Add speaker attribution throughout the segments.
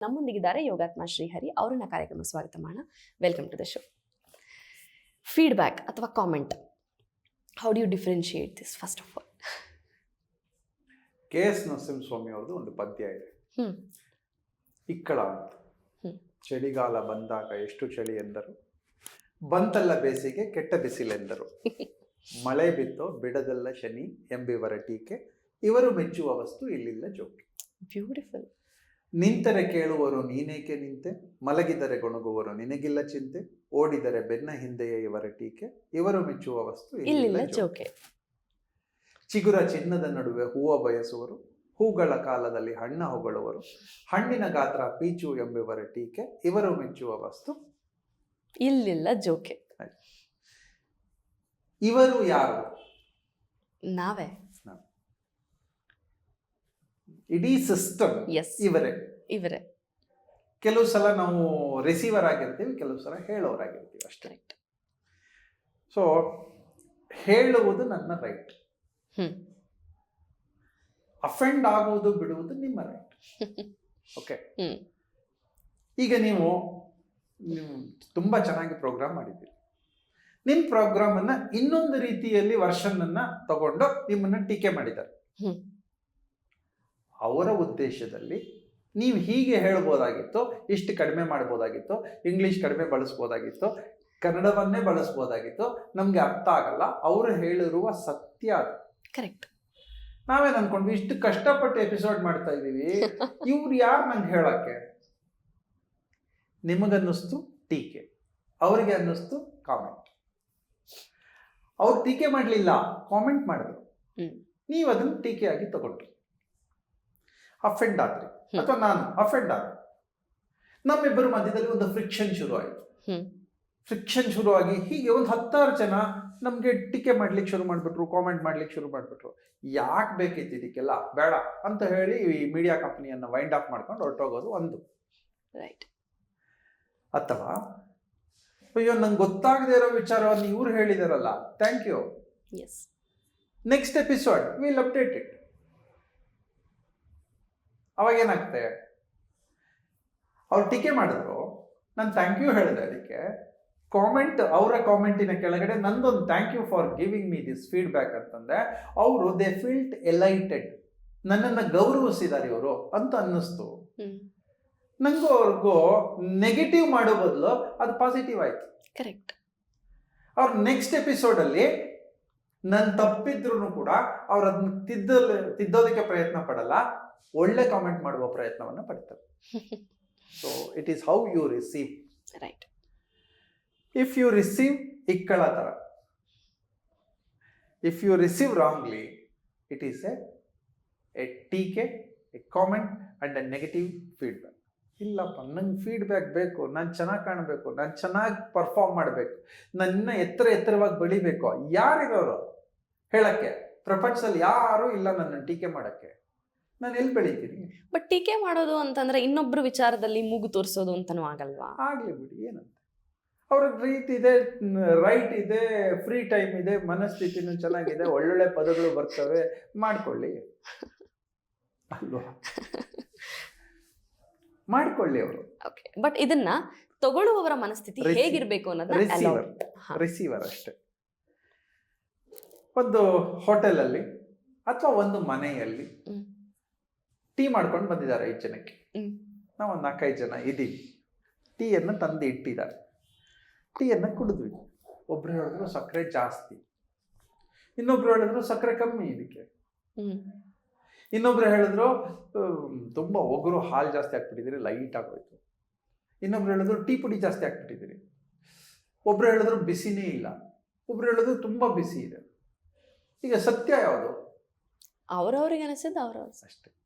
Speaker 1: ನಮ್ಮೊಂದಿಗಿದ್ದಾರೆ ಯೋಗಾತ್ಮ ಶ್ರೀಹರಿ. ಅವರನ್ನ ಕಾರ್ಯಕ್ರಮ ಸ್ವಾಗತ ಮಾಡೋಣ. Welcome to the show feedback ಅಥವಾ comment how do you differentiate this first of all
Speaker 2: K S Narasimhaswamy ಅವ್ರದ್ದು ಒಂದು ಪದ್ಯ ಇದೆ. ಇಕ್ಕಳ ಅಂತ. ಚಳಿಗಾಲ ಬಂದಾಗ ಎಷ್ಟು ಚಳಿ ಎಂದರು? ಬಂತಲ್ಲ ಬೇಸಿಗೆ ಕೆಟ್ಟ ಬಿಸಿಲೆಂದರು ಮಳೆ ಬಿತ್ತೋ ಬಿಡದಲ್ಲ ಶನಿ ಎಂಬಿವರ ಟೀಕೆ. ಇವರು ಮೆಚ್ಚುವ ವಸ್ತು ಇಲ್ಲಿಲ್ಲ ಜೋಕೆ.
Speaker 1: ಬ್ಯೂಟಿಫುಲ್
Speaker 2: ನಿಂತರೆ ಕೇಳುವರು ನೀನೇಕೆ ನಿಂತೆ? ಮಲಗಿದರೆ ಗೊಣಗುವರು ನಿನಗಿಲ್ಲ ಚಿಂತೆ? ಓಡಿದರೆ ಬೆನ್ನ ಹಿಂದೆಯೇ ಇವರ ಟೀಕೆ? ಇವರು ಮೆಚ್ಚುವ ವಸ್ತು
Speaker 1: ಇಲ್ಲಿಲ್ಲ.
Speaker 2: ಜೋಕೆ. ಚಿಗುರ ಚಿನ್ನದ ನಡುವೆ ಹೂವ ಬಯಸುವರು ಹೂಗಳ ಕಾಲದಲ್ಲಿ ಹಣ್ಣ ಹೊಗಳುವರು ಹಣ್ಣಿನ ಗಾತ್ರ ಪೀಚು ಎಂಬುವರ ಟೀಕೆ ಇವರು ಮೆಚ್ಚುವ ವಸ್ತು
Speaker 1: ಇಲ್ಲಿಲ್ಲ ಜೋಕೆ.
Speaker 2: ಇವರು ಯಾರು?
Speaker 1: ನಾವೇ.
Speaker 2: ಇಡೀ ಸಿಸ್ಟಮ್
Speaker 1: ಎಸ್
Speaker 2: ಇವರೇ.
Speaker 1: ಇವರೇ.
Speaker 2: ಕೆಲವು ಸಲ ನಾವು ರಿಸೀವರ್ ಆಗಿರ್ತೀವಿ ಕೆಲವು ಸಲ ಹೇಳೋರಾಗಿರ್ತೀವಿ ಅಷ್ಟೇ.
Speaker 1: ಕರೆಕ್ಟ್
Speaker 2: ಸೊ ಹೇಳುವುದು ನನ್ನ ರೈಟ್ ಅಫೆಂಡ್ ಆಗುವುದು ಬಿಡುವುದು ನಿಮ್ಮ ರೈಟ್ ಓಕೆ ಈಗ ನೀವು ನೀವು ತುಂಬ ಚೆನ್ನಾಗಿ ಪ್ರೋಗ್ರಾಮ್ ಮಾಡಿದ್ದೀರಿ. ನಿಮ್ಮ ಪ್ರೋಗ್ರಾಮನ್ನು ಇನ್ನೊಂದು ರೀತಿಯಲ್ಲಿ ವರ್ಷನನ್ನು ತಗೊಂಡು ನಿಮ್ಮನ್ನು ಟೀಕೆ ಮಾಡಿದ್ದಾರೆ. ಅವರ ಉದ್ದೇಶದಲ್ಲಿ ನೀವು ಹೀಗೆ ಹೇಳ್ಬೋದಾಗಿತ್ತು ಇಷ್ಟು ಕಡಿಮೆ ಮಾಡ್ಬೋದಾಗಿತ್ತು ಇಂಗ್ಲಿಷ್ ಕಡಿಮೆ ಬಳಸ್ಬೋದಾಗಿತ್ತು ಕನ್ನಡವನ್ನೇ ಬಳಸ್ಬೋದಾಗಿತ್ತು ನಮಗೆ ಅರ್ಥ ಆಗಲ್ಲ. ಅವರು ಹೇಳಿರುವ ಸತ್ಯ ಅದು.
Speaker 1: ಕರೆಕ್ಟ್
Speaker 2: ನಾವೇನು ಅನ್ಕೊಂಡ್ವಿ ಇಷ್ಟು ಕಷ್ಟಪಟ್ಟು ಎಪಿಸೋಡ್ ಮಾಡ್ತಾ ಇದ್ದೀವಿ. ಇವ್ರು ಯಾರು ನಂಗೆ ಹೇಳಕ್ಕೆ? ನಿಮಗನ್ನಿಸ್ತು ಟೀಕೆ. ಅವರಿಗೆ ಅನ್ನಿಸ್ತು ಕಾಮೆಂಟ್ ಅವ್ರು ಟೀಕೆ ಮಾಡಲಿಲ್ಲ ಕಾಮೆಂಟ್ ಮಾಡಿದ್ರು. ನೀವು ಅದನ್ನು ಟೀಕೆಯಾಗಿ ತಗೊಂಡ್ರಿ. ಅಫೆಂಡ್ ಆದ್ರಿ. ಅಥವಾ ನಾನು ಅಫೆಂಡ್ ಆದ ನಮ್ಮಿಬ್ಬರ ಮಧ್ಯದಲ್ಲಿ ಒಂದು ಫ್ರಿಕ್ಷನ್ ಶುರು ಆಯಿತು. ಫ್ರಿಕ್ಷನ್ ಶುರುವಾಗಿ ಹೀಗೆ ಒಂದು ಹತ್ತಾರು ಜನ ನಮಗೆ ಟೀಕೆ ಮಾಡ್ಲಿಕ್ಕೆ ಶುರು ಮಾಡಿಬಿಟ್ರು ಕಾಮೆಂಟ್ ಮಾಡ್ಲಿಕ್ಕೆ ಶುರು ಮಾಡಿಬಿಟ್ರು. ಯಾಕೆ ಬೇಕಿತ್ತು ಇದಕ್ಕೆಲ್ಲ? ಬೇಡ ಅಂತ ಹೇಳಿ ಈ ಮೀಡಿಯಾ ಕಂಪ್ನಿಯನ್ನು ವೈಂಡ್ ಅಪ್ ಮಾಡ್ಕೊಂಡು ಹೊರಟೋಗೋದು ಒಂದು.
Speaker 1: ರೈಟ್
Speaker 2: ಅಥವಾ ಅಯ್ಯೋ ನಂಗೆ ಗೊತ್ತಾಗದೇ ಇರೋ ವಿಚಾರವನ್ನು ಇವ್ರು ಹೇಳಿದಾರಲ್ಲ. Thank you
Speaker 1: yes
Speaker 2: next episode will update it ಅವಾಗ ಏನಾಗ್ತದೆ ಅವ್ರು ಟೀಕೆ ಮಾಡಿದ್ರು. ನಾನು ಥ್ಯಾಂಕ್ ಯು ಹೇಳಿದೆ ಅದಕ್ಕೆ. ಕಾಮೆಂಟ್ ಅವರ ಕಾಮೆಂಟಿನ ಕೆಳಗಡೆ ನಂದೊಂದು thank you for giving me this feedback ಅಂತಂದ್ರೆ ಅವರು ದೇ ಫೀಲ್ಟ್ ಎಲೈಟೆಡ್ ನನ್ನನ್ನು ಗೌರವಿಸಿದ್ದಾರೆ ಇವರು ಅಂತ ಅನ್ನಿಸ್ತು.
Speaker 1: ನಂಗೂ
Speaker 2: ನನಗೂ ಅವ್ರಿಗೂ ನೆಗೆಟಿವ್ ಮಾಡೋ ಬದಲು ಅದು ಪಾಸಿಟಿವ್ ಆಯ್ತು.
Speaker 1: ಕರೆಕ್ಟ್
Speaker 2: ಅವ್ರ ನೆಕ್ಸ್ಟ್ ಎಪಿಸೋಡಲ್ಲಿ ನನ್ನ ತಪ್ಪಿದ್ರು ಕೂಡ ಅವ್ರು ಅದನ್ನ ತಿದ್ದಲು ತಿದ್ದೋದಕ್ಕೆ ಪ್ರಯತ್ನ ಪಡಲ್ಲ. ಒಳ್ಳೆ ಕಾಮೆಂಟ್ ಮಾಡುವ ಪ್ರಯತ್ನವನ್ನು ಪಡ್ತಾರೆ. So it is how you receive
Speaker 1: right
Speaker 2: if you receive ಇಕ್ಕಳ ಥರ if you receive wrongly it is a a ಟೀಕೆ a comment and a negative feedback ಇಲ್ಲಪ್ಪ ನಂಗೆ ಫೀಡ್ಬ್ಯಾಕ್ ಬೇಕು ನಾನು ಚೆನ್ನಾಗಿ ಕಾಣಬೇಕು ನಾನು ಚೆನ್ನಾಗಿ ಪರ್ಫಾರ್ಮ್ ಮಾಡಬೇಕು ನನ್ನ ಎತ್ತರ ಎತ್ತರವಾಗಿ ಬೆಳಿಬೇಕು ಯಾರಿರೋರು ಹೇಳಕ್ಕೆ ಪ್ರಪಂಚದಲ್ಲಿ ಯಾರೂ ಇಲ್ಲ ನನ್ನ ಟೀಕೆ ಮಾಡೋಕ್ಕೆ. ನಾನು ಎಲ್ಲಿ ಬೆಳಿತೀನಿ?
Speaker 1: ಬಟ್ ಟೀಕೆ ಮಾಡೋದು ಅಂತಂದ್ರೆ ಇನ್ನೊಬ್ರು ವಿಚಾರದಲ್ಲಿ ಮೂಗು ತೋರಿಸೋದು ಅಂತಾನೂ ಆಗಲ್ವಾ?
Speaker 2: ಆಗಲಿ ಬಿಡಿ ಏನಂತ? ಅವ್ರ ರೀತಿ ಇದೆ ರೈಟ್ ಇದೆ ಫ್ರೀ ಟೈಮ್ ಇದೆ ಮನಸ್ಥಿತಿನೂ ಚೆನ್ನಾಗಿದೆ ಒಳ್ಳೊಳ್ಳೆ ಪದಗಳು ಬರ್ತವೆ ಮಾಡ್ಕೊಳ್ಳಿ. ಅಲ್ವಾ? ಮಾಡ್ಕೊಳ್ಳಿ ಅವರು.
Speaker 1: ಓಕೆ ಬಟ್ ಇದನ್ನ ತಗೊಳ್ಳುವವರ ಮನಸ್ಥಿತಿ ಹೇಗಿರಬೇಕು ಅನ್ನೋದನ್ನ
Speaker 2: ರಿಸೀವರ್ ರಿಸೀವರ್ ಅಷ್ಟೇ. ಒಂದು ಹೋಟೆಲಲ್ಲಿ ಅಥವಾ ಒಂದು ಮನೆಯಲ್ಲಿ. ಟೀ ಮಾಡ್ಕೊಂಡು ಬಂದಿದ್ದಾರೆ ಐದು ಜನಕ್ಕೆ. ನಾವು ಒಂದು ನಾಲ್ಕೈದು ಜನ ಇದ್ದೀವಿ ಟೀಯನ್ನು ತಂದು ಇಟ್ಟಿದ್ದಾರೆ. ಟೀಯನ್ನು ಕುಡಿದ್ವಿ. ಒಬ್ರು ಹೇಳಿದ್ರು ಸಕ್ಕರೆ ಜಾಸ್ತಿ. ಇನ್ನೊಬ್ರು ಹೇಳಿದ್ರು ಸಕ್ಕರೆ ಕಮ್ಮಿ ಇದಕ್ಕೆ. ಇನ್ನೊಬ್ರು ಹೇಳಿದ್ರು ತುಂಬ ತುಂಬಾ ಒಗರು ಹಾಲು ಜಾಸ್ತಿ ಹಾಕ್ಬಿಟ್ಟಿದ್ದೀರಿ ಲೈಟ್ ಆಗೋಯ್ತು. ಇನ್ನೊಬ್ರು ಹೇಳಿದ್ರು ಟೀ ಪುಡಿ ಜಾಸ್ತಿ ಹಾಕ್ಬಿಟ್ಟಿದ್ದೀರಿ. ಒಬ್ರು ಹೇಳಿದ್ರು ಬಿಸಿನೇ ಇಲ್ಲ. ಒಬ್ರು ಹೇಳಿದ್ರು ತುಂಬ ಬಿಸಿ ಇದೆ. ಈಗ ಸತ್ಯ ಯಾವುದು?
Speaker 1: ಅವ್ರವ್ರಿಗೆ ಅನಿಸಿದ್ದು ಅವ್ರವ್ರ
Speaker 2: ಅಷ್ಟೇ.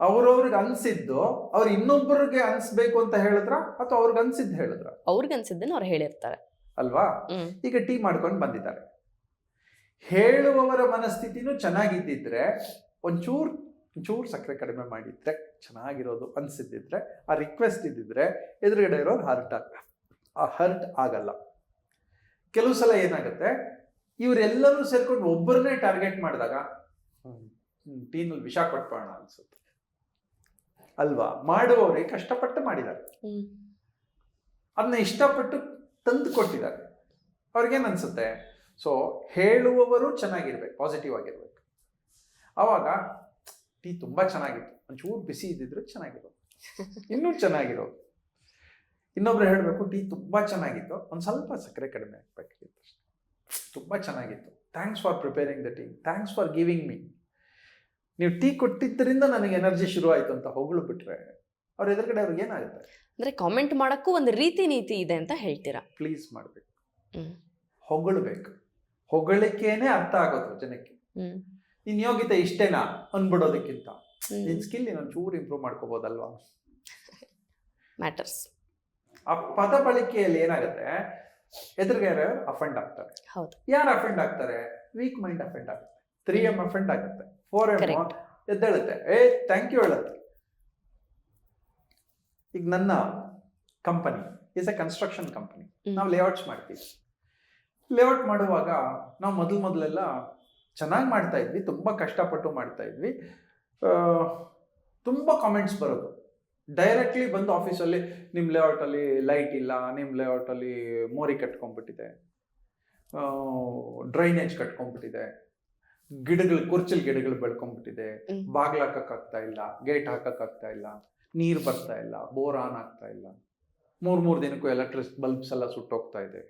Speaker 2: ಅವ್ರವ್ರಿಗೆ ಅನ್ಸಿದ್ದು ಅವ್ರು ಇನ್ನೊಬ್ಬರಿಗೆ ಅನ್ಸ್ಬೇಕು ಅಂತ ಹೇಳಿದ್ರ ಅಥವಾ ಅವ್ರಿಗೆ ಅನ್ಸಿದ್ದು ಹೇಳಿದ್ರ?
Speaker 1: ಅವ್ರಿಗೆ ಅನ್ಸಿದ್ದನ್ನ ಅವ್ರು ಹೇಳಿರ್ತಾರೆ.
Speaker 2: ಅಲ್ವಾ? ಈಗ ಟೀ ಮಾಡ್ಕೊಂಡು ಬಂದಿದ್ದಾರೆ. ಹೇಳುವವರ ಮನಸ್ಥಿತಿನೂ ಚೆನ್ನಾಗಿದ್ದಿದ್ರೆ ಒಂಚೂರು ಒಂಚೂರು ಸಕ್ಕರೆ ಕಡಿಮೆ ಮಾಡಿದ್ರೆ ಚೆನ್ನಾಗಿರೋದು ಅನ್ಸಿದ್ದಿದ್ರೆ ಆ ರಿಕ್ವೆಸ್ಟ್ ಇದ್ದಿದ್ರೆ ಎದುರುಗಡೆ ಇರೋರು ಹರ್ಟ್ ಆಗ ಆ ಹರ್ಟ್ ಆಗಲ್ಲ. ಕೆಲವು ಸಲ ಏನಾಗುತ್ತೆ ಇವರೆಲ್ಲರೂ ಸೇರ್ಕೊಂಡು ಒಬ್ಬರನ್ನೇ ಟಾರ್ಗೆಟ್ ಮಾಡಿದಾಗ ಟೀನಲ್ಲಿ ವಿಷ ಕೊಟ್ಬೋಣ ಅನ್ಸುತ್ತೆ. ಅಲ್ವಾ? ಮಾಡುವವರೇ ಕಷ್ಟಪಟ್ಟು ಮಾಡಿದ್ದಾರೆ. ಅದನ್ನ ಇಷ್ಟಪಟ್ಟು ತಂದು ಕೊಟ್ಟಿದ್ದಾರೆ. ಅವ್ರಿಗೇನು ಅನ್ಸುತ್ತೆ ಸೊ ಹೇಳುವವರು ಚೆನ್ನಾಗಿರ್ಬೇಕು ಪಾಸಿಟಿವ್ ಆಗಿರ್ಬೇಕು. ಅವಾಗ ಟೀ ತುಂಬ ಚೆನ್ನಾಗಿತ್ತು. ಒಂಚೂರು ಬಿಸಿ ಇದ್ದಿದ್ರೆ ಚೆನ್ನಾಗಿರೋದು. ಇನ್ನೂ ಚೆನ್ನಾಗಿರೋದು. ಇನ್ನೊಬ್ರು ಹೇಳಬೇಕು ಟೀ ತುಂಬ ಚೆನ್ನಾಗಿತ್ತು. ಒಂದು ಸ್ವಲ್ಪ ಸಕ್ಕರೆ ಕಡಿಮೆ ಹಾಕ್ಬೇಕಿತ್ತು ತುಂಬ ಚೆನ್ನಾಗಿತ್ತು. Thanks for preparing the tea thanks for giving me ನೀವು ಟೀ ಕೊಟ್ಟಿದ್ದರಿಂದ ನನಗೆ ಎನರ್ಜಿ ಶುರು ಆಯಿತು ಅಂತ ಹೊಗಳು ಬಿಟ್ರೆ ಅವ್ರ ಎದುರುಗಡೆ ಅವ್ರಿಗೆ ಏನಾಗುತ್ತೆ?
Speaker 1: ಅಂದ್ರೆ ಕಾಮೆಂಟ್ ಮಾಡೋಕ್ಕೂ ಒಂದು ರೀತಿ ನೀತಿ ಇದೆ ಅಂತ ಹೇಳ್ತೀರಾ?
Speaker 2: ಪ್ಲೀಸ್ ಮಾಡಬೇಕು. ಹೊಗಳಬೇಕು. ಹೊಗಳಿಕೆನೇ ಅರ್ಥ ಆಗೋದು ಜನಕ್ಕೆ. ನಿನ್ ಯೋಗ್ಯತೆ ಇಷ್ಟೇನಾ ಅನ್ಬಿಡೋದಕ್ಕಿಂತ?
Speaker 1: ನಿಮ್ಮ
Speaker 2: ನಿನ್ ಸ್ಕಿಲ್ ಇನ್ನೊಂದು ಚೂರು ಇಂಪ್ರೂವ್ ಮಾಡ್ಕೋಬೋದಲ್ವಾ?
Speaker 1: ಮ್ಯಾಟರ್ಸ್
Speaker 2: ಆ ಪದ ಬಳಕೆಯಲ್ಲಿ ಏನಾಗುತ್ತೆ? ಎದುರುಗಾರ ಅಫೆಂಡ್ ಆಗ್ತಾರೆ. ಯಾರು ಅಫೆಂಡ್ ಆಗ್ತಾರೆ? ವೀಕ್ ಮೈಂಡ್ ಅಫೆಂಡ್ ಆಗುತ್ತೆ. ತ್ರೀ ಎಂ ಅಫೆಂಡ್ ಆಗುತ್ತೆ. Four
Speaker 1: M.
Speaker 2: ಎದ್ದೇಳುತ್ತೆ. ಏ ಥ್ಯಾಂಕ್ ಯು ಹೇಳುತ್ತೆ ಈಗ ನನ್ನ company is a construction company. ನಾವು ಲೇಔಟ್ಸ್ ಮಾಡ್ತೀವಿ. ಲೇಔಟ್ ಮಾಡುವಾಗ ನಾವು ಮೊದಲು ಮೊದಲೆಲ್ಲ ಚೆನ್ನಾಗಿ ಮಾಡ್ತಾ ಇದ್ವಿ ತುಂಬ ಕಷ್ಟಪಟ್ಟು ಮಾಡ್ತಾ ಇದ್ವಿ. ತುಂಬ ಕಾಮೆಂಟ್ಸ್ ಬರೋದು. ಡೈರೆಕ್ಟ್ಲಿ ಬಂದು ಆಫೀಸಲ್ಲಿ ನಿಮ್ಮ ಲೇಔಟಲ್ಲಿ ಲೈಟ್ ಇಲ್ಲ ನಿಮ್ಮ ಲೇಔಟಲ್ಲಿ ಮೋರಿ ಕಟ್ಕೊಂಡ್ಬಿಟ್ಟಿದೆ. ಡ್ರೈನೇಜ್ ಕಟ್ಕೊಂಡ್ಬಿಟ್ಟಿದೆ. ಗಿಡಗಳು ಕುರ್ಚಲ್ ಗಿಡಗಳು ಬೆಳ್ಕೊಂಡ್ಬಿಟ್ಟಿದೆ ಬಾಗ್ಲ ಹಾಕಕ್ ಆಗ್ತಾ ಇಲ್ಲ ಗೇಟ್ ಹಾಕಕ್ಕಾಗ್ತಾ ಇಲ್ಲ ನೀರು ಬರ್ತಾ ಇಲ್ಲ ಬೋರ್ ಆನ್ ಆಗ್ತಾ ಇಲ್ಲ. ಮೂರ್ ಮೂರು ದಿನಕ್ಕೂ ಎಲೆಕ್ಟ್ರಿಕ್ ಬಲ್ಬ್ಸ್ ಎಲ್ಲ ಸುಟ್ಟೋಗ್ತಾ ಇದೆ.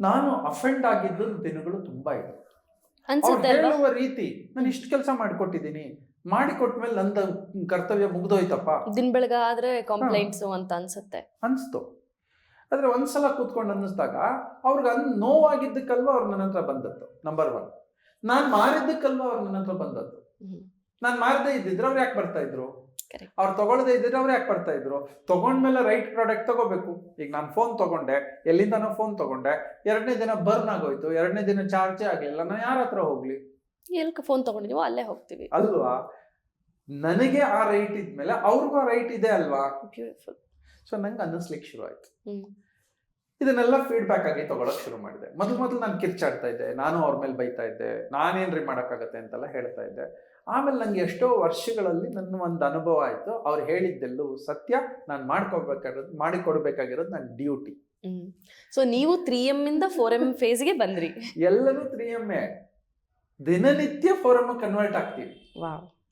Speaker 2: ನಾನು ಅಫೆಂಡ್ ಆಗಿದ್ದು ದಿನಗಳು ತುಂಬಾ ಇದೆ. ಹೇಳುವ ರೀತಿ ನಾನು ಇಷ್ಟು ಕೆಲಸ ಮಾಡಿಕೊಟ್ಟಿದ್ದೀನಿ ಮಾಡಿಕೊಟ್ಮೇಲೆ ನಂದ ಕರ್ತವ್ಯ ಮುಗ್ದೋಯ್ತಪ್ಪ.
Speaker 1: ದಿನ ಬೆಳಗಾದ್ರೆ ಕಂಪ್ಲೇಂಟ್ಸ್ ಅಂತ ಅನ್ಸುತ್ತೆ.
Speaker 2: ಅನ್ಸ್ತು. ಆದ್ರೆ ಒಂದ್ಸಲ ಕೂತ್ಕೊಂಡು ಅನ್ನಿಸ್ದಾಗ ಅವ್ರಿಗೆ ಅನ್ ನೋವಾಗಿದ್ದಕ್ಕಲ್ವ ಅವ್ರು ನನ್ನ ಹತ್ರ ಬಂದದ್ದು ನಂಬರ್ ಒನ್ ನಾನ್ ಮಾರಿದ್ದಕ್ಕಲ್ವ ಅವ್ರು ನನ್ನ ಹತ್ರ ಬಂದದ್ದು? ನಾನು ಮಾರದೇ ಇದ್ದಿದ್ರೆ ಅವ್ರು ಯಾಕೆ ಬರ್ತಾ ಇದ್ರು. ಅವ್ರು ತಗೊಳ್ಳದೇ ಇದ್ದಿದ್ರೆ ಅವ್ರು ಯಾಕೆ ಬರ್ತಾ ಇದ್ರು? ತಗೊಂಡ್ಮೇಲೆ ರೈಟ್ ಪ್ರಾಡಕ್ಟ್ ತಗೋಬೇಕು. ಈಗ ನಾನು ಫೋನ್ ತಗೊಂಡೆ ಎಲ್ಲಿಂದನೋ ಫೋನ್ ತಗೊಂಡೆ ಎರಡನೇ ದಿನ ಬರ್ನ್ ಆಗೋಯ್ತು ಎರಡನೇ ದಿನ ಚಾರ್ಜೇ ಆಗಲಿಲ್ಲ ನಾನು ಯಾರ ಹತ್ರ ಹೋಗ್ಲಿ?
Speaker 1: ಎಲ್ಕ ಫೋನ್ ತಗೊಂಡಿದೀವೋ ಅಲ್ಲೇ ಹೋಗ್ತೀವಿ.
Speaker 2: ಅಲ್ವಾ? ನನಗೆ ಆ ರೈಟ್ ಇದ್ಮೇಲೆ ಅವ್ರಿಗೂ ಆ ರೈಟ್ ಇದೆ ಅಲ್ವಾ? ಸೊ ನಂಗೆ ಅನ್ನಿಸ್ಲಿಕ್ಕೆ ಶುರು ಆಯ್ತು. ಇದನ್ನೆಲ್ಲ ಫೀಡ್ಬ್ಯಾಕ್ ಆಗಿ ತಗೊಳಕ್ ಶುರು ಮಾಡಿದೆ. ಮೊದಲು ಮೊದಲು ನಾನು ಕಿರ್ಚಾಡ್ತಾ ಇದ್ದೆ. ನಾನು ಅವ್ರ ಮೇಲೆ ಬೈತಾ ಇದ್ದೆ. ನಾನೇನ್ರಿ ಮಾಡೋಕ್ಕಾಗತ್ತೆ ಅಂತೆಲ್ಲ ಹೇಳ್ತಾ ಇದ್ದೆ. ಆಮೇಲೆ ನಂಗೆ ಎಷ್ಟೋ ವರ್ಷಗಳಲ್ಲಿ ನನ್ನ ಒಂದು ಅನುಭವ ಆಯ್ತು. ಅವ್ರು ಹೇಳಿದ್ದೆಲ್ಲೂ ಸತ್ಯ. ನಾನು ಮಾಡ್ಕೊಬೇಕಾಗಿರೋದು ಮಾಡಿಕೊಡ್ಬೇಕಾಗಿರೋದು ನನ್ನ ಡ್ಯೂಟಿ
Speaker 1: ಸೊ ನೀವು ತ್ರೀ ಎಂ ಇಂದ ಫೋರ್ ಎಂ ಫೇಸ್ಗೆ ಬಂದ್ರಿ.
Speaker 2: ಎಲ್ಲರೂ ತ್ರೀ ಎಂ ಎ. ದಿನನಿತ್ಯ ಫೋರಮ್ ಕನ್ವರ್ಟ್ ಆಗ್ತೀವಿ.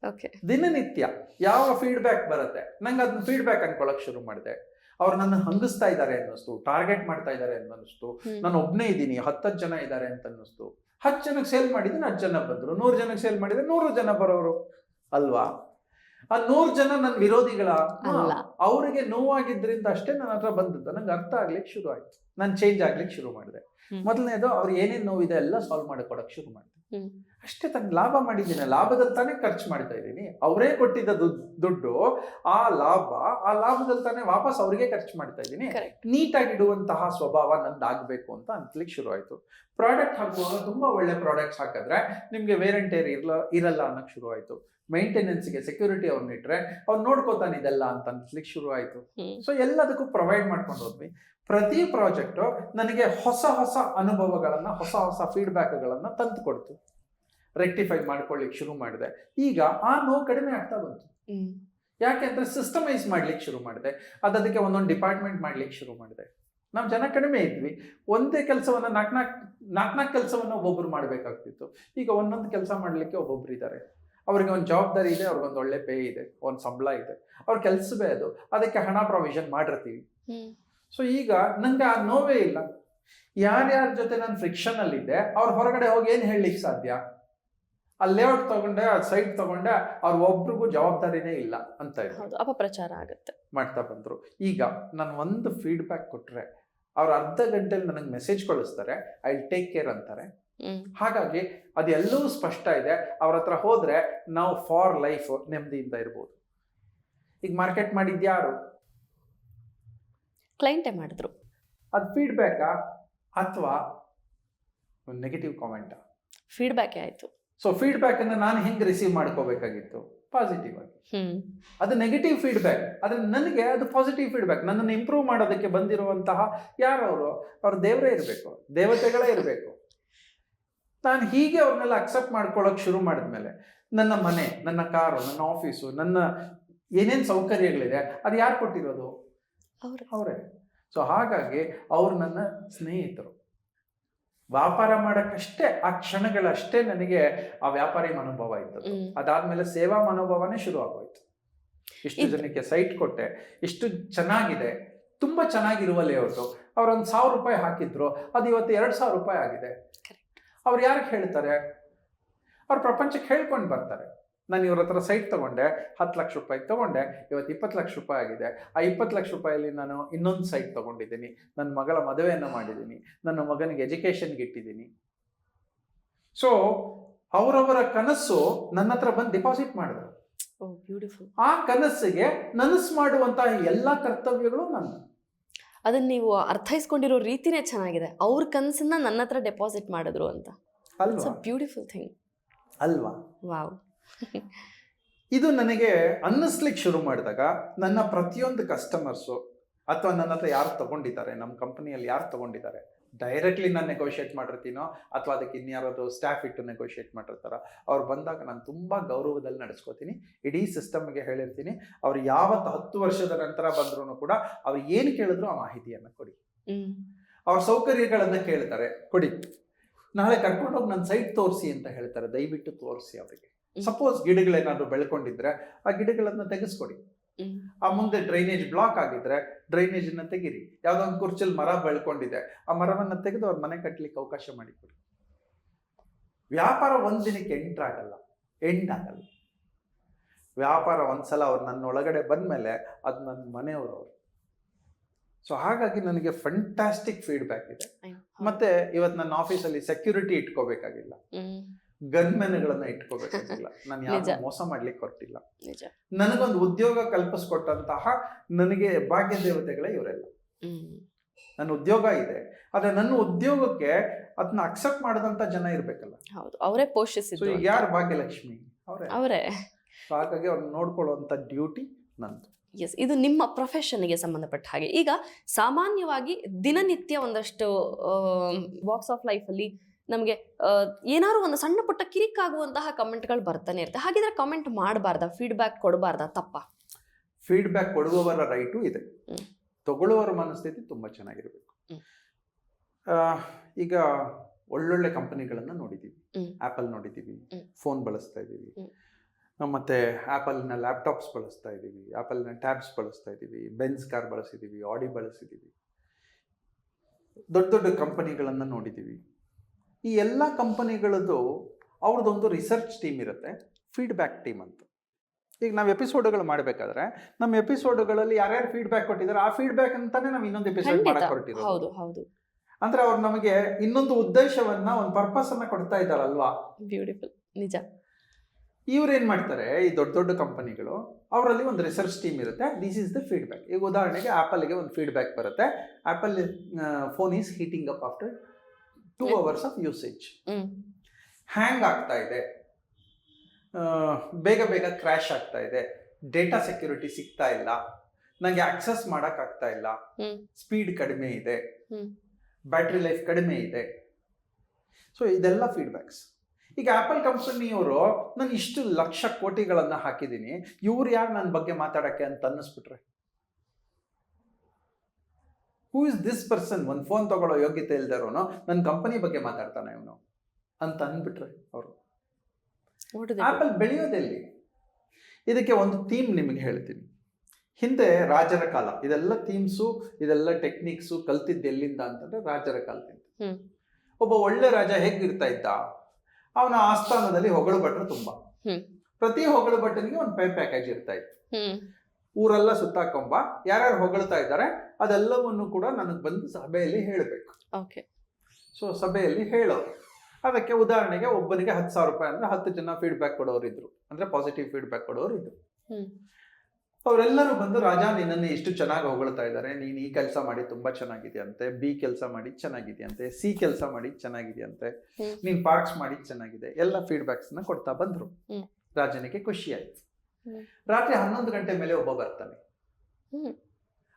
Speaker 1: ಓಕೆ
Speaker 2: ದಿನನಿತ್ಯ. ಯಾವ ಫೀಡ್ಬ್ಯಾಕ್ ಬರುತ್ತೆ? ನಂಗೆ ಅದನ್ನ ಫೀಡ್ಬ್ಯಾಕ್ ಅನ್ಕೊಳಕ್ ಶುರು ಮಾಡಿದೆ. ಅವ್ರು ನನ್ನ ಹಂಗಿಸ್ತಾ ಇದ್ದಾರೆ ಅನ್ನಿಸ್ತು ಟಾರ್ಗೆಟ್ ಮಾಡ್ತಾ ಇದ್ದಾರೆ ಅಂತ ಅನ್ನಿಸ್ತು ನಾನು ಒಬ್ಬನೇ ಇದ್ದೀನಿ ಹತ್ತತ್ತು ಜನ ಇದ್ದಾರೆ ಅಂತ ಅನ್ನಿಸ್ತು. ಹತ್ತು ಜನಕ್ಕೆ ಸೇಲ್ ಮಾಡಿದ್ರೆ ಹತ್ತು ಜನ ಬಂದರು ನೂರು ಜನಕ್ಕೆ ಸೇಲ್ ಮಾಡಿದ್ರೆ ನೂರು ಜನ ಬರೋರು ಅಲ್ವಾ? ಆ ನೂರು ಜನ ನನ್ನ ವಿರೋಧಿಗಳ. ಅವರಿಗೆ ನೋವಾಗಿದ್ರಿಂದ ಅಷ್ಟೇ ನನ್ನ ಹತ್ರ ಬಂದದ್ದು. ನಂಗೆ ಅರ್ಥ ಆಗ್ಲಿಕ್ಕೆ ಶುರು ಆಯ್ತು. ನಾನು ಚೇಂಜ್ ಆಗ್ಲಿಕ್ಕೆ ಶುರು ಮಾಡಿದೆ. ಮೊದಲನೇದು ಅವ್ರು ಏನೇನು ನೋವಿದೆ ಎಲ್ಲ ಸಾಲ್ವ್ ಮಾಡಿಕೊಡಕ್ ಶುರು ಮಾಡಿದೆ. ಅಷ್ಟೇ ತನ್ನ ಲಾಭ ಮಾಡಿದ್ದೀನಿ. ಲಾಭದಲ್ಲಿ ತಾನೇ ಖರ್ಚು ಮಾಡ್ತಾ ಇದ್ದೀನಿ. ಅವರೇ ಕೊಟ್ಟಿದ್ದ ದುಡ್ಡು ಆ ಲಾಭ ಆ ಲಾಭದಲ್ಲಿ ತಾನೇ ವಾಪಸ್ ಅವರಿಗೆ ಖರ್ಚು ಮಾಡ್ತಾ ಇದ್ದೀನಿ.
Speaker 1: ನೀಟಾಗಿಡುವಂತಹ
Speaker 2: ನೀಟಾಗಿ ಇಡುವಂತಹ ಸ್ವಭಾವ ನಂದಾಗಬೇಕು ಅಂತ ಅನ್ಸ್ಲಿಕ್ಕೆ ಶುರು ಆಯ್ತು. ಪ್ರಾಡಕ್ಟ್ ಹಾಕುವಾಗ ತುಂಬಾ ಒಳ್ಳೆ ಪ್ರಾಡಕ್ಟ್ಸ್ ಹಾಕಿದ್ರೆ ನಿಮ್ಗೆ ವೇರಂಟೇರ್ ಇರಲ್ಲ ಇರಲ್ಲ ಅನ್ನೋಕೆ ಶುರು ಆಯ್ತು. ಮೇಂಟೆನೆನ್ಸ್ಗೆ ಸೆಕ್ಯೂರಿಟಿ ಅವ್ರನ್ನ ಇಟ್ರೆ ಅವ್ರು ನೋಡ್ಕೋತಾನೆ ಇದೆಲ್ಲ ಅಂತ ಅನ್ಸ್ಲಿಕ್ಕೆ ಶುರು ಆಯ್ತು ಸೊ ಎಲ್ಲದಕ್ಕೂ ಪ್ರೊವೈಡ್ ಮಾಡ್ಕೊಂಡು ಹೋದ್ವಿ. ಪ್ರತಿ ಪ್ರಾಜೆಕ್ಟು ನನಗೆ ಹೊಸ ಹೊಸ ಅನುಭವಗಳನ್ನ ಹೊಸ ಹೊಸ ಫೀಡ್ಬ್ಯಾಕ್ಗಳನ್ನು ತಂದು ಕೊಡ್ತು. ರೆಕ್ಟಿಫೈ ಮಾಡ್ಕೊಳ್ಳಿಕ್ಕೆ ಶುರು ಮಾಡಿದೆ. ಈಗ ಆ ನೋವು ಕಡಿಮೆ ಆಗ್ತಾ ಬಂತು.
Speaker 1: ಯಾಕೆ
Speaker 2: ಯಾಕೆಂದ್ರೆ ಸಿಸ್ಟಮೈಸ್ ಮಾಡ್ಲಿಕ್ಕೆ ಶುರು ಮಾಡಿದೆ. ಅದಕ್ಕೆ ಒಂದೊಂದು ಡಿಪಾರ್ಟ್ಮೆಂಟ್ ಮಾಡ್ಲಿಕ್ಕೆ ಶುರು ಮಾಡಿದೆ. ನಾವು ಜನ ಕಡಿಮೆ ಇದ್ವಿ. ಒಂದೇ ಕೆಲಸವನ್ನ ನಾಲ್ಕು ನಾಲ್ಕು ನಾಲ್ಕು ನಾಲ್ಕು ಕೆಲಸವನ್ನ ಒಬ್ಬೊಬ್ರು ಮಾಡಬೇಕಾಗ್ತಿತ್ತು. ಈಗ ಒಂದೊಂದು ಕೆಲಸ ಮಾಡಲಿಕ್ಕೆ ಒಬ್ಬೊಬ್ರು ಇದ್ದಾರೆ ಅವ್ರಿಗೆ ಒಂದು ಜವಾಬ್ದಾರಿ ಇದೆ ಅವ್ರಿಗೊಂದು ಒಳ್ಳೆ ಪೇ ಇದೆ ಒಂದು ಸಂಬಳ ಇದೆ. ಅವ್ರ ಕೆಲಸವೇ ಅದು. ಅದಕ್ಕೆ ಹಣ ಪ್ರಾವಿಷನ್ ಮಾಡಿರ್ತೀವಿ. ಸೊ ಈಗ ನಂಗೆ ಆ ನೋವೇ ಇಲ್ಲ. ಯಾರ್ಯಾರ ಜೊತೆ ನಾನು ಫ್ರಿಕ್ಷನ್ ಅಲ್ಲಿದ್ದೆ ಅವ್ರ ಹೊರಗಡೆ ಹೋಗಿ ಏನು ಹೇಳಲಿಕ್ಕೆ ಸಾಧ್ಯ? ಆ ಲೇಔಟ್ ತಗೊಂಡೆ ಆ ಸೈಟ್ ತಗೊಂಡೆ ಅವ್ರ ಒಬ್ರಿಗೂ ಜವಾಬ್ದಾರಿನೇ ಇಲ್ಲ ಅಂತ ಇದೆ
Speaker 1: ಹೌದು ಅಪಪ್ರಚಾರ ಆಗುತ್ತೆ.
Speaker 2: ಮಾಡ್ತಾ ಬಂದ್ರು. ಈಗ ನಾನು ಒಂದು ಫೀಡ್ಬ್ಯಾಕ್ ಕೊಟ್ರೆ ಅವ್ರು ಅರ್ಧ ಗಂಟೆಲಿ ನನಗೆ ಮೆಸೇಜ್ ಕಳಿಸ್ತಾರೆ ಐ ಟೇಕ್ ಕೇರ್ ಅಂತಾರೆ. ಹಾಗಾಗಿ ಅದೆಲ್ಲವೂ ಸ್ಪಷ್ಟ ಇದೆ. ಅವ್ರ ಹತ್ರ ಹೋದ್ರೆ ನಾವು ಫಾರ್ ಲೈಫ್ ನೆಮ್ಮದಿಯಿಂದ ಇರ್ಬೋದು. ಈಗ ಮಾರ್ಕೆಟ್ ಮಾಡಿದ್ಯಾರು
Speaker 1: ಕ್ಲೈಂಟೇ ಮಾಡಿದ್ರು.
Speaker 2: ಅದು ಫೀಡ್ಬ್ಯಾಕಾ ಅಥವಾ ನೆಗೆಟಿವ್ ಕಾಮೆಂಟಾ
Speaker 1: ಫೀಡ್ಬ್ಯಾಕ್ ಆಯಿತು.
Speaker 2: ಸೊ ಫೀಡ್ಬ್ಯಾಕ್ ಅನ್ನು ನಾನು ಹೆಂಗೆ ರಿಸೀವ್ ಮಾಡ್ಕೋಬೇಕಾಗಿತ್ತು? ಪಾಸಿಟಿವ್ ಆಗಿ. ಅದು ನೆಗೆಟಿವ್ ಫೀಡ್ಬ್ಯಾಕ್ ಆದರೆ ನನಗೆ ಅದು ಪಾಸಿಟಿವ್ ಫೀಡ್ಬ್ಯಾಕ್ ನನ್ನನ್ನು ಇಂಪ್ರೂವ್ ಮಾಡೋದಕ್ಕೆ ಬಂದಿರುವಂತಹ ಯಾರವರು? ಅವ್ರ ದೇವರೇ ಇರಬೇಕು. ದೇವತೆಗಳೇ ಇರಬೇಕು. ನಾನು ಹೀಗೆ ಅವ್ರನ್ನೆಲ್ಲ ಅಕ್ಸೆಪ್ಟ್ ಮಾಡ್ಕೊಳ್ಳೋಕೆ ಶುರು ಮಾಡಿದ್ಮೇಲೆ ನನ್ನ ಮನೆ ನನ್ನ ಕಾರು ನನ್ನ ಆಫೀಸು ನನ್ನ ಏನೇನು ಸೌಕರ್ಯಗಳಿದೆ ಅದು ಯಾರು ಕೊಟ್ಟಿರೋದು?
Speaker 1: ಅವರೇ.
Speaker 2: ಸೊ ಹಾಗಾಗಿ ಅವ್ರು ನನ್ನ ಸ್ನೇಹಿತರು. ವ್ಯಾಪಾರ ಮಾಡೋಕ್ಕಷ್ಟೇ ಆ ಕ್ಷಣಗಳಷ್ಟೇ ನನಗೆ ಆ ವ್ಯಾಪಾರಿ ಮನೋಭಾವ ಇತ್ತು ಅದಾದ್ಮೇಲೆ ಸೇವಾ ಮನೋಭಾವನೇ ಶುರು ಆಗೋಯ್ತು. ಇಷ್ಟು ಜನಕ್ಕೆ ಸೈಟ್ ಕೊಟ್ಟೆ ಇಷ್ಟು ಚೆನ್ನಾಗಿದೆ ತುಂಬಾ ಅವರು ಲೇಔಟು ಅವ್ರೊಂದು ಸಾವಿರ ರೂಪಾಯಿ ಹಾಕಿದ್ರು ಅದು ಇವತ್ತು ಎರಡು ಸಾವಿರ ರೂಪಾಯಿ ಆಗಿದೆ. ಅವ್ರು ಯಾರಿಗೆ ಹೇಳ್ತಾರೆ? ಅವ್ರು ಪ್ರಪಂಚಕ್ಕೆ ಹೇಳ್ಕೊಂಡು ಬರ್ತಾರೆ. ನಾನು ಇವ್ರ ಹತ್ರ ಸೈಟ್ ತಗೊಂಡೆ ಹತ್ತು ಲಕ್ಷ ರೂಪಾಯಿ ತಗೊಂಡೆ ಇವತ್ತು ಇಪ್ಪತ್ತು ಲಕ್ಷ ರೂಪಾಯಿ ಆಗಿದೆ. ಆ ಇಪ್ಪತ್ತು ಲಕ್ಷ ರೂಪಾಯಲ್ಲಿ ನಾನು ಇನ್ನೊಂದು ಸೈಟ್ ತಗೊಂಡಿದ್ದೀನಿ. ನನ್ನ ಮಗಳ ಮದುವೆಯನ್ನು ಮಾಡಿದ್ದೀನಿ. ನನ್ನ ಮಗನಿಗೆ ಎಜುಕೇಷನ್ಗೆ ಇಟ್ಟಿದ್ದೀನಿ. ಸೊ ಅವರವರ ಕನಸು ನನ್ನ ಹತ್ರ ಬಂದು ಡಿಪಾಸಿಟ್ ಮಾಡಿದ್ರು. ಆ ಕನಸಿಗೆ ನನಸು ಮಾಡುವಂತಹ ಎಲ್ಲ ಕರ್ತವ್ಯಗಳು ನನ್ನ.
Speaker 1: ಅದನ್ನ ನೀವು ಅರ್ಥೈಸ್ಕೊಂಡಿರೋ ರೀತಿನೇ ಚೆನ್ನಾಗಿದೆ. ಅವ್ರ ಕನಸನ್ನ ನನ್ನ ಹತ್ರ ಡೆಪಾಸಿಟ್ ಮಾಡಿದ್ರು ಅಂತ.
Speaker 2: ಅಲ್ವಾ?
Speaker 1: ಬ್ಯೂಟಿಫುಲ್ ಥಿಂಗ್
Speaker 2: ಅಲ್ವಾ?
Speaker 1: ವಾವ್
Speaker 2: ಇದು ನನಗೆ ಅನ್ನಿಸ್ಲಿಕ್ಕೆ ಶುರು ಮಾಡಿದಾಗ ನನ್ನ ಪ್ರತಿಯೊಂದು ಕಸ್ಟಮರ್ಸು ಅಥವಾ ನನ್ನ ಹತ್ರ ಯಾರು ತಗೊಂಡಿದ್ದಾರೆ ನಮ್ಮ ಕಂಪನಿಯಲ್ಲಿ ಯಾರು ತಗೊಂಡಿದ್ದಾರೆ ಡೈರೆಕ್ಟ್ಲಿ ನಾನು ನೆಗೋಷಿಯೇಟ್ ಮಾಡಿರ್ತೀನೋ ಅಥವಾ ಅದಕ್ಕೆ ಇನ್ಯಾರಾದರೂ ಸ್ಟಾಫ್ ಇಟ್ಟು ನೆಗೋಷಿಯೇಟ್ ಮಾಡಿರ್ತಾರೋ ಅವ್ರು ಬಂದಾಗ ನಾನು ತುಂಬ ಗೌರವದಲ್ಲಿ ನಡೆಸ್ಕೋತೀನಿ. ಇಡೀ ಸಿಸ್ಟಮ್ಗೆ ಹೇಳಿರ್ತೀನಿ. ಅವ್ರು ಯಾವತ್ತು ಹತ್ತು ವರ್ಷದ ನಂತರ ಬಂದ್ರೂ ಕೂಡ ಅವ್ರು ಏನು ಕೇಳಿದ್ರು ಆ ಮಾಹಿತಿಯನ್ನು ಕೊಡಿ. ಅವ್ರ ಸೌಕರ್ಯಗಳನ್ನು ಕೇಳ್ತಾರೆ ಕೊಡಿ. ನಾಳೆ ಕರ್ಕೊಂಡೋಗಿ ನನ್ನ ಸೈಟ್ ತೋರಿಸಿ ಅಂತ ಹೇಳ್ತಾರೆ ದಯವಿಟ್ಟು ತೋರಿಸಿ ಅವರಿಗೆ. ಸಪೋಸ್ ಗಿಡಗಳೇನಾದ್ರು ಬೆಳ್ಕೊಂಡಿದ್ರೆ ಆ ಗಿಡಗಳನ್ನ ತೆಗೆಸ್ಕೊಡಿ. ಆ ಮುಂದೆ ಡ್ರೈನೇಜ್ ಬ್ಲಾಕ್ ಆಗಿದ್ರೆ ಡ್ರೈನೇಜ್ ಅನ್ನ ತೆಗೀರಿ. ಯಾವ್ದೋ ಒಂದು ಕುರ್ಚಲ್ ಮರ ಬೆಳ್ಕೊಂಡಿದೆ. ಆ ಮರವನ್ನ ತೆಗೆದು ಅವ್ರ ಮನೆ ಕಟ್ಟಲಿಕ್ಕೆ ಅವಕಾಶ ಮಾಡಿಕೊಡಿ. ವ್ಯಾಪಾರ ಒಂದಿನಕ್ಕೆ ಎಂಟ್ರ್ ಆಗಲ್ಲ ಎಂಡ್ ಆಗಲ್ಲ ವ್ಯಾಪಾರ ಒಂದ್ಸಲ ಅವ್ರು ನನ್ನ ಒಳಗಡೆ ಬಂದ್ಮೇಲೆ ಅದು ನನ್ನ ಮನೆಯವರು ಅವರು. ಸೊ ಹಾಗಾಗಿ ನನಗೆ ಫಂಟಾಸ್ಟಿಕ್ ಫೀಡ್ಬ್ಯಾಕ್ ಇದೆ. ಮತ್ತೆ ಇವತ್ತು ನನ್ನ ಆಫೀಸಲ್ಲಿ ಸೆಕ್ಯೂರಿಟಿ ಇಟ್ಕೋಬೇಕಾಗಿಲ್ಲ. ಗನ್ಮೆನ್ಗಳನ್ನ ಇಟ್ಕೋಬೇಕಾಗಿಲ್ಲ ನಾನು ಯಾರು. ಮೋಸ ಮಾಡ್ಲಿಕ್ಕೆ ಹೊರಟಿಲ್ಲ.
Speaker 1: ನಿಜ.
Speaker 2: ನನಗೊಂದು ಉದ್ಯೋಗ ಕಲ್ಪಿಸ್ಕೊಟ್ಟಂತಹ ನನಗೆ ಭಾಗ್ಯ ದೇವತೆಗಳೇ ಇವರೆಲ್ಲ ನನ್ನ ಉದ್ಯೋಗ ಇದೆ. ಆದ್ರೆ ನನ್ನ ಉದ್ಯೋಗಕ್ಕೆ ಅದನ್ನ ಅಕ್ಸೆಪ್ಟ್ ಮಾಡದಂತ ಜನ ಇರ್ಬೇಕಲ್ಲ.
Speaker 1: ಹೌದು. ಅವರೇ ಪೋಷಿಸಿದ್ರು
Speaker 2: ಯಾರು ಭಾಗ್ಯಲಕ್ಷ್ಮಿ? ಅವರೇ.
Speaker 1: ಅವರೇ.
Speaker 2: ಹಾಗಾಗಿ ಅವ್ರನ್ನ ನೋಡ್ಕೊಳ್ಳುವಂತ ಡ್ಯೂಟಿ ನಂದು.
Speaker 1: ಎಸ್ ಇದು ನಿಮ್ಮ ಪ್ರೊಫೆಷನ್ಗೆ ಸಂಬಂಧಪಟ್ಟ ಹಾಗೆ. ಈಗ ಸಾಮಾನ್ಯವಾಗಿ ದಿನನಿತ್ಯ ಒಂದಷ್ಟು ಬಾಕ್ಸ್ ಆಫ್ ಲೈಫಲ್ಲಿ ನಮಗೆ ಏನಾದ್ರು ಒಂದು ಸಣ್ಣ ಪುಟ್ಟ ಕಿರಿಕಾಗುವಂತಹ ಕಮೆಂಟ್ಗಳು ಬರ್ತಾನೆ ಇರುತ್ತೆ. ಹಾಗಿದ್ರೆ ಕಮೆಂಟ್ ಮಾಡಬಾರ್ದ? ಫೀಡ್ಬ್ಯಾಕ್ ಕೊಡಬಾರ್ದ? ತಪ್ಪ?
Speaker 2: ಫೀಡ್ಬ್ಯಾಕ್ ಕೊಡುವವರ ರೈಟು ಇದೆ. ತಗೊಳ್ಳುವವರ ಮನಸ್ಥಿತಿ ತುಂಬಾ ಚೆನ್ನಾಗಿರಬೇಕು. ಈಗ ಒಳ್ಳೊಳ್ಳೆ ಕಂಪನಿಗಳನ್ನ ನೋಡಿದ್ದೀವಿ
Speaker 1: ಹ್ಮ್.
Speaker 2: ಆಪಲ್ ನೋಡಿದ್ದೀವಿ ಫೋನ್ ಬಳಸ್ತಾ ಇದ್ದೀವಿ
Speaker 1: ಮತ್ತೆ
Speaker 2: ಆ, ಮತ್ತೆ ಆಪಲ್ನ ಲ್ಯಾಪ್ಟಾಪ್ಸ್ ಬಳಸ್ತಾ ಇದ್ದೀವಿ ಆಪಲ್ನ ಟ್ಯಾಬ್ಸ್ ಬಳಸ್ತಾ ಇದ್ದೀವಿ ಬೆನ್ಸ್ ಕಾರ್ ಬಳಸಿದ್ದೀವಿ ಆಡಿ ಬಳಸಿದ್ದೀವಿ ದೊಡ್ಡ ದೊಡ್ಡ ಕಂಪನಿಗಳನ್ನು ನೋಡಿದ್ದೀವಿ ಈ ಎಲ್ಲ ಕಂಪನಿಗಳದ್ದು ಅವ್ರದ್ದೊಂದು ರಿಸರ್ಚ್ ಟೀಮ್ ಇರುತ್ತೆ ಫೀಡ್ಬ್ಯಾಕ್ ಟೀಮ್ ಅಂತ. ಈಗ ನಾವು ಎಪಿಸೋಡ್ಗಳು ಮಾಡಬೇಕಾದ್ರೆ ನಮ್ಮ ಎಪಿಸೋಡ್ಗಳಲ್ಲಿ ಯಾರ್ಯಾರು ಫೀಡ್ಬ್ಯಾಕ್ ಕೊಟ್ಟಿದ್ದಾರೆ ಆ ಫೀಡ್ಬ್ಯಾಕ್ ಅಂತಾನೆ ನಾವು ಇನ್ನೊಂದು ಎಪಿಸೋಡ್
Speaker 1: ಮಾಡಕ್ಕೆ
Speaker 2: ಮಾಡಕ್ ಹೊರಟಿರೋದು.
Speaker 1: ಹೌದು ಹೌದು.
Speaker 2: ಅಂದ್ರೆ ಅವ್ರು ನಮಗೆ ಇನ್ನೊಂದು ಉದ್ದೇಶವನ್ನ ಒಂದು ಪರ್ಪಸ್ ಅನ್ನ ಕೊಡ್ತಾ ಇದ್ದಾರಲ್ವಾ?
Speaker 1: ಬ್ಯೂಟಿಫುಲ್ ನಿಜ.
Speaker 2: ಇವ್ರು ಏನ್ ಮಾಡ್ತಾರೆ ಈ ದೊಡ್ಡ ದೊಡ್ಡ ಕಂಪನಿಗಳು ಅವರಲ್ಲಿ ಒಂದು ರಿಸರ್ಚ್ ಟೀಮ್ ಇರುತ್ತೆ ದಿಸ್ ಇಸ್ ದ ಫೀಡ್ಬ್ಯಾಕ್ ಈಗ ಉದಾಹರಣೆಗೆ ಆಪಲ್ಗೆ ಒಂದು ಫೀಡ್ಬ್ಯಾಕ್ ಬರುತ್ತೆ. Apple phone is heating up after two. Hours of usage hang ಆಗ್ತಾ ಇದೆ. ಬೇಗ ಬೇಗ ಕ್ರ್ಯಾಶ್ ಆಗ್ತಾ ಇದೆ. ಡೇಟಾ ಸೆಕ್ಯೂರಿಟಿ ಸಿಗ್ತಾ ಇಲ್ಲ. ನನಗೆ ಆಕ್ಸೆಸ್ ಮಾಡಕ್ ಆಗ್ತಾ ಇಲ್ಲ. ಸ್ಪೀಡ್ ಕಡಿಮೆ ಇದೆ. ಬ್ಯಾಟ್ರಿ ಲೈಫ್ ಕಡಿಮೆ ಇದೆ. ಸೊ ಇದೆಲ್ಲ ಫೀಡ್ಬ್ಯಾಕ್ಸ್ ಈಗ ಆಪಲ್ ಕಂಪನಿಯವರು ನಾನು ಇಷ್ಟು ಲಕ್ಷ ಕೋಟಿಗಳನ್ನು ಹಾಕಿದ್ದೀನಿ ಇವ್ರು ಯಾರು ನನ್ನ ಬಗ್ಗೆ ಮಾತಾಡೋಕ್ಕೆ ಅಂತ ಅನ್ನಿಸ್ಬಿಟ್ರೆ? ಹೂ ಇಸ್ ದಿಸ್ ಪರ್ಸನ್ ಒಂದು ಫೋನ್ ತಗೊಳ್ಳೋ ಯೋಗ್ಯತೆ ಇಲ್ದಿರೋನು ನನ್ನ ಕಂಪನಿ ಬಗ್ಗೆ ಮಾತಾಡ್ತಾನೆ ಇವನು. ಅಂತ ಅಂದ್ಬಿಟ್ರೆ ಅವರು. ಆಪಲ್ ಬೆಳೆಯೋದೆಲ್ಲಿ ಇದಕ್ಕೆ ಒಂದು ಥೀಮ್ ನಿಮಗೆ ಹೇಳ್ತೀನಿ. ಹಿಂದೆ ರಾಜರ ಕಾಲ. ಇದೆಲ್ಲ ಥೀಮ್ಸು ಇದೆಲ್ಲ ಟೆಕ್ನಿಕ್ಸು ಕಲ್ತಿದ್ದು ಎಲ್ಲಿಂದ ಅಂತಂದ್ರೆ ರಾಜರ ಕಾಲದಿಂದ. ಒಬ್ಬ ಒಳ್ಳೆ ರಾಜ ಹೇಗಿರ್ತಾ ಇದ್ದ? ಅವನ ಆಸ್ಥಾನದಲ್ಲಿ ಹೊಗಳು ಭಟ್ರು ತುಂಬಾ. ಪ್ರತಿ ಹೊಗಳು ಭಟ್ಟನಿಗೆ ಒಂದು ಪೇ ಪ್ಯಾಕೇಜ್ ಇರ್ತಾ ಇತ್ತು. ಊರೆಲ್ಲ ಸುತ್ತಾಕೊಂಬ ಯಾರ್ಯಾರು ಹೊಗಳ್ತಾ ಇದ್ದಾರೆ ಅದೆಲ್ಲವನ್ನು ಕೂಡ ನನಗೆ ಬಂದು ಸಭೆಯಲ್ಲಿ ಹೇಳಬೇಕು.
Speaker 1: ಓಕೆ.
Speaker 2: ಸೊ ಸಭೆಯಲ್ಲಿ ಹೇಳೋರು. ಅದಕ್ಕೆ ಉದಾಹರಣೆಗೆ ಒಬ್ಬನಿಗೆ ಹತ್ತು ಸಾವಿರ ರೂಪಾಯಿ ಅಂದ್ರೆ ಹತ್ತು ಜನ ಫೀಡ್ಬ್ಯಾಕ್ ಕೊಡೋರು ಇದ್ರು ಅಂದ್ರೆ ಪಾಸಿಟಿವ್ ಫೀಡ್ಬ್ಯಾಕ್ ಕೊಡೋರು ಇದ್ರು. ಅವರೆಲ್ಲರೂ ಬಂದು ರಾಜ ನಿನ್ನನ್ನು ಇಷ್ಟು ಚೆನ್ನಾಗಿ ಹೊಗಳ್ತಾ ಇದ್ದಾರೆ. ನೀನು ಈ ಕೆಲಸ ಮಾಡಿ ತುಂಬಾ ಚೆನ್ನಾಗಿದೆಯಂತೆ. ಬಿ ಕೆಲಸ ಮಾಡಿ ಚೆನ್ನಾಗಿದೆಯಂತೆ. ಸಿ ಕೆಲಸ ಮಾಡಿ ಚೆನ್ನಾಗಿದೆಯಂತೆ.
Speaker 1: ನೀನು
Speaker 2: ನೀನ್ ಪಾರ್ಕ್ಸ್ ಮಾಡಿ ಚೆನ್ನಾಗಿದೆ. ಎಲ್ಲ ಫೀಡ್ಬ್ಯಾಕ್ಸ್ನ ಕೊಡ್ತಾ ಬಂದರು. ರಾಜನಿಗೆ ಖುಷಿ ಆಯ್ತು. ರಾತ್ರಿ ಹನ್ನೊಂದು ಗಂಟೆ ಮೇಲೆ ಒಬ್ಬ ಬರ್ತಾನೆ.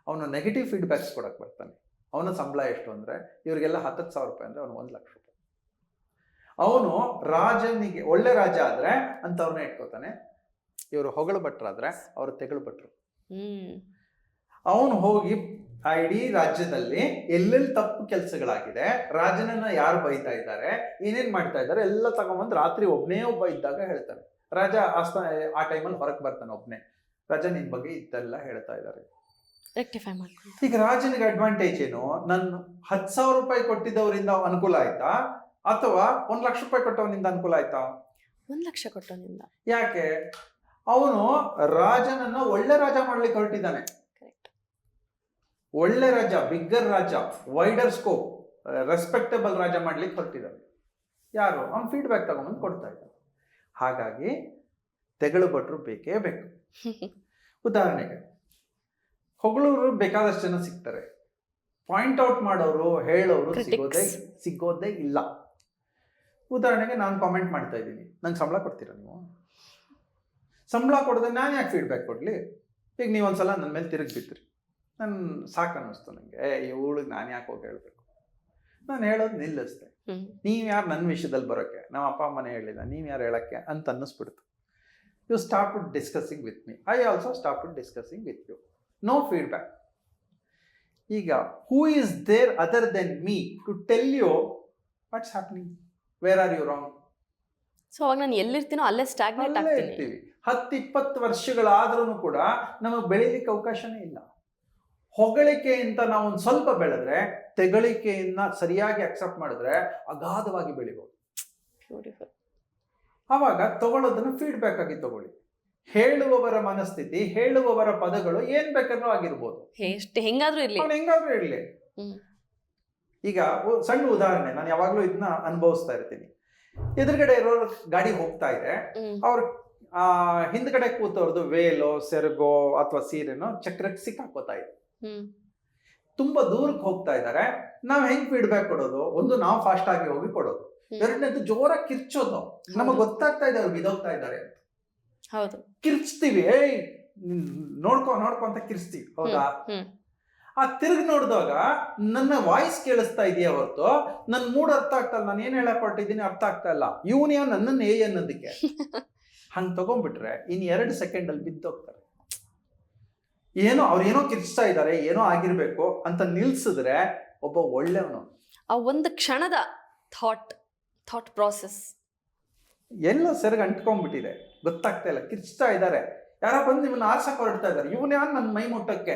Speaker 2: ಅವನು ನೆಗೆಟಿವ್ ಫೀಡ್ಬ್ಯಾಕ್ಸ್ ಕೊಡಕ್ಕೆ ಬರ್ತಾನೆ. ಅವನ ಸಂಬಳ ಎಷ್ಟು ಅಂದ್ರೆ ಇವರಿಗೆಲ್ಲ ಹತ್ತತ್ತು ಸಾವಿರ ರೂಪಾಯಿ ಅಂದ್ರೆ ಅವನು ಒಂದು ಲಕ್ಷ ರೂಪಾಯಿ. ಅವನು ರಾಜನಿಗೆ ಒಳ್ಳೆ ರಾಜ ಆದ್ರೆ ಅಂತವ್ರನ್ನ ಇಟ್ಕೋತಾನೆ. ಇವರು ಹೊಗಳು ಭಟ್ರಾದ್ರೆ ಅವರು ತೆಗಳು ಭಟ್ರು.
Speaker 1: ಹ್ಮ್.
Speaker 2: ಅವನು ಹೋಗಿ ಆ ಇಡೀ ರಾಜ್ಯದಲ್ಲಿ ಎಲ್ಲೆಲ್ಲಿ ತಪ್ಪು ಕೆಲಸಗಳಾಗಿದೆ ರಾಜನನ್ನ ಯಾರು ಬೈತಾ ಇದ್ದಾರೆ ಏನೇನ್ ಮಾಡ್ತಾ ಇದ್ದಾರೆ ಎಲ್ಲ ತಗೊಂಬಂದು ರಾತ್ರಿ ಒಬ್ನೇ ಒಬ್ಬ ಇದ್ದಾಗ ಹೇಳ್ತಾನೆ. ರಾಜ ಆಸ್ತ ಆ ಟೈಮಲ್ಲಿ ಹೊರಗೆ ಬರ್ತಾನೆ ಒಬ್ನೇ. ರಾಜ ನಿನ್ ಬಗ್ಗೆ ಇದೆಲ್ಲ ಹೇಳ್ತಾ ಇದ್ದಾರೆ
Speaker 1: ರೆಕ್ಟಿಫೈ ಮಾಡ್ಕೊಂಡು
Speaker 2: ಈಗ ರಾಜನಿಗೆ ಅಡ್ವಾಂಟೇಜ್ ಏನು? ನಾನು ಹತ್ತು ಸಾವಿರ ರೂಪಾಯಿ ಕೊಟ್ಟಿದ್ದವರಿಂದ ಅನುಕೂಲ ಆಯ್ತಾ? ಅಥವಾ ಒಂದ್ ಲಕ್ಷ ರೂಪಾಯಿ ಕೊಟ್ಟವನಿಂದ ಅನುಕೂಲ ಆಯ್ತಾ?
Speaker 1: ಒಂದ್ ಲಕ್ಷ ಕೊಟ್ಟವನಿಂದ.
Speaker 2: ಯಾಕೆ? ಅವನು ರಾಜನನ್ನ ಒಳ್ಳೆ ರಾಜ ಮಾಡ್ಲಿಕ್ಕೆ ಹೊರಟಿದ್ದಾನೆ. ಒಳ್ಳೆ ರಾಜ ಬಿಗ್ಗರ್ ರಾಜ ವೈಡರ್ ಸ್ಕೋಪ್ ರೆಸ್ಪೆಕ್ಟಬಲ್ ರಾಜ ಮಾಡ್ಲಿಕ್ಕೆ ಹೊರಟಿದ್ದಾನೆ. ಯಾರು? ಅವ್ನು ಫೀಡ್ಬ್ಯಾಕ್ ತಗೊಂಡ್ಬಂದು ಕೊಡ್ತಾ ಇದ್ದಾನೆ. ಹಾಗಾಗಿ ತೆಗಳು ಭಟ್ರು ಬೇಕೇ ಬೇಕು. ಉದಾಹರಣೆಗೆ ಹೊಗಳೂರು ಬೇಕಾದಷ್ಟು ಜನ ಸಿಗ್ತಾರೆ. ಪಾಯಿಂಟ್ ಔಟ್ ಮಾಡೋರು ಹೇಳೋರು. ಸಿಗೋದೇ ಸಿಗೋದೇ ಇಲ್ಲ. ಉದಾಹರಣೆಗೆ ನಾನು ಕಾಮೆಂಟ್ ಮಾಡ್ತಾ ಇದ್ದೀನಿ. ನಂಗೆ ಸಂಬಳ ಕೊಡ್ತೀರಾ ನೀವು? ಸಂಬಳ ಕೊಡದೆ ನಾನು ಯಾಕೆ ಫೀಡ್ಬ್ಯಾಕ್ ಕೊಡಲಿ? ಈಗ ನೀವು ಒಂದ್ಸಲ ನನ್ನ ಮೇಲೆ ತಿರುಗಿ ಬಿದ್ರಿ ನನ್ನ ಸಾಕು ಅನ್ನಿಸ್ತು ನನಗೆ ಏ ಇವಳಿಗೆ ನಾನು ಯಾಕೆ ಹೋಗಿ ಹೇಳ್ಬೇಕು? ನಾನು ಹೇಳೋದು ನಿಲ್ಲಿಸ್ದೆ. ನೀವು ಯಾರು ನನ್ನ ವಿಷಯದಲ್ಲಿ ಬರೋಕ್ಕೆ ನಮ್ಮ ಅಪ್ಪ ಅಮ್ಮನೇ ಹೇಳಿಲ್ಲ ನೀವು ಯಾರು ಹೇಳಕ್ಕೆ? ಅಂತ ಅನ್ನಿಸ್ಬಿಡ್ತು. You stop discussing with me I also stop discussing with you know feedback ಈಗ who is there other then me to tell you what's happening where are you wrong
Speaker 1: so ಅವಾಗ ನಾನು ಎಲ್ಲಿರ್ತೀನೋ ಅಲ್ಲೇ ಸ್ಟಾಗ್ನೇಟ್ ಆಗ್ತೀನಿ.
Speaker 2: ಇರ್ತೀವಿ. ಹತ್ತು ಇಪ್ಪತ್ತು ವರ್ಷಗಳಾದ್ರೂ ಕೂಡ ನಮಗೆ ಬೆಳಿಲಿಕ್ಕೆ ಅವಕಾಶನೇ ಇಲ್ಲ. ಹೊಗಳಿಕೆಯಿಂದ ನಾವು ಒಂದು ಸ್ವಲ್ಪ ಬೆಳೆದ್ರೆ ತೆಗಳಿಕೆಯನ್ನ ಸರಿಯಾಗಿ ಅಕ್ಸೆಪ್ಟ್ ಮಾಡಿದ್ರೆ ಅಗಾಧವಾಗಿ ಬೆಳಿಬಹುದು
Speaker 1: ಅವಾಗ
Speaker 2: ಆವಾಗ ತಗೊಳ್ಳೋದನ್ನ ಫೀಡ್ಬ್ಯಾಕ್ ಆಗಿ ತಗೊಳ್ಳಿ. ಹೇಳುವವರ ಮನಸ್ಥಿತಿ ಹೇಳುವವರ ಪದಗಳು ಏನ್ ಬೇಕಾದ್ರೂ ಆಗಿರ್ಬೋದು.
Speaker 1: ಹೆಂಗಾದ್ರೂ ಇರ್ಲಿ.
Speaker 2: ಹೆಂಗಾದ್ರೂ ಇರಲಿ. ಈಗ ಸಣ್ಣ ಉದಾಹರಣೆ ನಾನು ಯಾವಾಗ್ಲೂ ಇದನ್ನ ಅನುಭವಿಸ್ತಾ ಇರ್ತೀನಿ. ಎದುರುಗಡೆ ಇರೋರು ಗಾಡಿ ಹೋಗ್ತಾ ಇದೆ. ಅವ್ರ ಆ ಹಿಂದ್ಗಡೆ ಕೂತವ್ರದ್ದು ವೇಲೋ ಸೆರಗೋ ಅಥವಾ ಸೀರೆನೋ ಚಕ್ರಕ್ಕೆ ಸಿಕ್ಕಾಕೋತಾ ಇದೆ. ತುಂಬಾ ದೂರಕ್ಕೆ ಹೋಗ್ತಾ ಇದ್ದಾರೆ. ನಾವ್ ಹೆಂಗ್ ಫೀಡ್ಬ್ಯಾಕ್ ಕೊಡೋದು? ಒಂದು ನಾವು ಫಾಸ್ಟ್ ಆಗಿ ಹೋಗಿ ಕೊಡೋದು. ಎರಡನೇದು ಜೋರಾಗಿ ಕಿರ್ಚೋದು. ನಮಗೆ ಗೊತ್ತಾಗ್ತಾ ಇದೆ ಅವ್ರು ಬಿದೋಗ್ತಾ ಇದ್ದಾರೆ.
Speaker 1: ಹೌದು.
Speaker 2: ಕಿರ್ಚ್ತೀವಿ ಏಯ್ ನೋಡ್ಕೊ ನೋಡ್ಕೊ ಅಂತ ಕಿರ್ಚ್ತೀವಿ. ಹೌದಾ? ಆ ತಿರುಗಿ ನೋಡಿದಾಗ ನನ್ನ ವಾಯ್ಸ್ ಕೇಳಿಸ್ತಾ ಇದೆಯಾ ಹೊರತು? ನನ್ನ ಮೂಡ್ ಅರ್ಥ ಆಗ್ತಾ ಇಲ್ಲ ನಾನು ಏನ್ ಹೇಳಕ್ ಹೊರಟಿದ್ದೀನಿ ಅರ್ಥ ಆಗ್ತಾ ಇಲ್ಲ. ಇವನ್ ಯಾವ ನನ್ನನ್ನು ಏ ಅನ್ನೋದಕ್ಕೆ? ಹಂಗ್ ತಗೊಂಡ್ಬಿಟ್ರೆ ಇನ್ ಎರಡು ಸೆಕೆಂಡ್ ಅಲ್ಲಿ ಬಿದ್ದೋಗ್ತಾರೆ. ಏನೋ ಅವ್ರು ಏನೋ ಕಿರ್ಚ್ತಾ ಇದ್ದಾರೆ ಏನೋ ಆಗಿರ್ಬೇಕು ಅಂತ ನಿಲ್ಸಿದ್ರೆ ಒಬ್ಬ ಒಳ್ಳೆಯವನು.
Speaker 1: ಆ ಒಂದು ಕ್ಷಣದ ಥಾಟ್ ಥಾಟ್ ಪ್ರಾಸೆಸ್
Speaker 2: ಎಲ್ಲ ಸೆರಗ್ ಅಂಟ್ಕೊಂಡ್ಬಿಟ್ಟಿದೆ. ಗೊತ್ತಾಗ್ತಾ ಇಲ್ಲ ಕಿರ್ಚ್ತಾ ಇದ್ದಾರೆ. ಯಾರೋ ಬಂದು ಇವನ್ನ ಆರ್ಸಕ್ ಹೊರಡ್ತಾ ಇದ್ದಾರೆ. ಇವನ್ ಯಾರು ನನ್ನ ಮೈ ಮುಟ್ಟಕ್ಕೆ?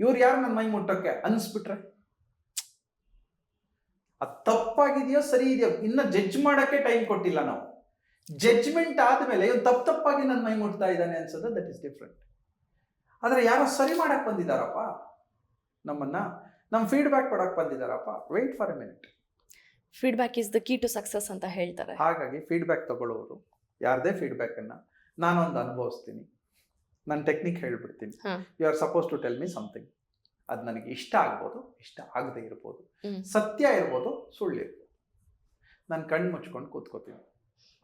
Speaker 2: ಇವ್ರು ಯಾರು ನನ್ನ ಮೈ ಮುಟ್ಟಕ್ಕೆ? ಅನ್ಸ್ಬಿಟ್ರೆ. ಅದು ತಪ್ಪಾಗಿದೆಯೋ ಸರಿ ಇದೆಯೋ ಇನ್ನ ಜಡ್ಜ್ ಮಾಡಕ್ಕೆ ಟೈಮ್ ಕೊಟ್ಟಿಲ್ಲ ನಾವು. ಜಡ್ಜ್ಮೆಂಟ್ ಆದಮೇಲೆ ಇವ್ನು ತಪ್ಪು ತಪ್ಪಾಗಿ ನನ್ನ ಮೈ ಮುಟ್ತಾ ಇದ್ದಾನೆ ಅನ್ಸೋದು ದಟ್ ಇಸ್ ಡಿಫ್ರೆಂಟ್ ಆದ್ರೆ ಯಾರೋ ಸರಿ ಮಾಡಕ್ಕೆ ಬಂದಿದಾರಪ್ಪ ನಮ್ಮನ್ನ ನಮ್ಮ ಫೀಡ್ಬ್ಯಾಕ್ ಕೊಡಕ್ಕೆ ಬಂದಿದ್ದಾರಪ್ಪ. Wait for a minute
Speaker 1: feedback is the key to success ಅಂತ ಹೇಳ್ತಾರೆ.
Speaker 2: ಹಾಗಾಗಿ ಫೀಡ್ಬ್ಯಾಕ್ ತಗೊಳ್ಳೋರು ಯಾರದೇ ಫೀಡ್ಬ್ಯಾಕನ್ನು ನಾನೊಂದು ಅನುಭವಿಸ್ತೀನಿ. ನನ್ನ ಟೆಕ್ನಿಕ್ ಹೇಳ್ಬಿಡ್ತೀನಿ. You are suppose to tell me something ಅದು ನನಗೆ ಇಷ್ಟ ಆಗ್ಬೋದು ಇಷ್ಟ ಆಗದೆ ಇರ್ಬೋದು. ಸತ್ಯ ಇರ್ಬೋದು ಸುಳ್ಳು ಇರ್ಬೋದು. ನಾನು ಕಣ್ಣು ಮುಚ್ಕೊಂಡು ಕೂತ್ಕೋತೀನಿ.